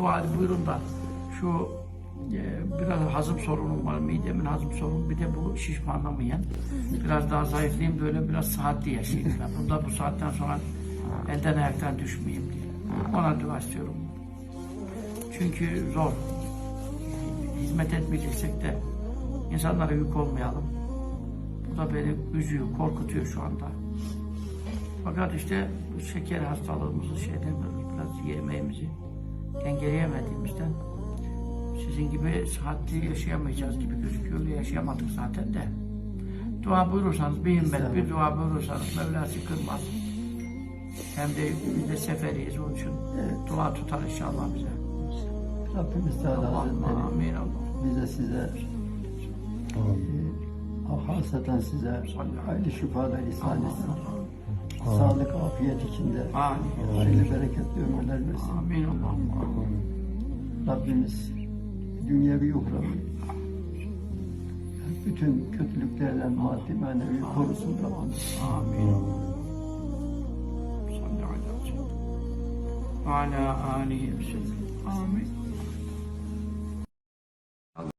dua buyurun da şu e, biraz hazım sorunum var. Midemin hazım sorunu. Bir de bu şişmanlığımı yen. Biraz daha zayıflayayım da öyle biraz sıhhatli yaşayayım. Ben. Bunda bu saatten sonra elden ayaktan düşmeyeyim diye. Ona dua istiyorum. Çünkü zor. Hizmet etmeyeceksek de insanlara yük olmayalım. Bu da beni üzüyor, korkutuyor şu anda. Fakat işte bu şeker hastalığımızı şeyden biraz yemeğimizi dengeleyemediğimizden sizin gibi sıhhatli yaşayamayacağız gibi gözüküyor. Yaşayamadık zaten de. Dua buyurursanız bir himmet, bir dua buyurursanız Mevla sıkılmaz. Hem de biz de seferiyiz onun için dua tutar inşallah bize. Rabbimiz Teala Hazretleri amin Allah. bize size e, haseten size hayırlı şifalar ihsan etsin. Sağlık, afiyet içinde Amin. hayırlı bereketli ömürler versin. Amin Allah'ım. Rabbimiz dünyevi uhravi bütün kötülüklerden maddi manevi korusun Rabbimiz. Amin. Salli ala seyyidina. Ve ala alihi ve sellem. Amin.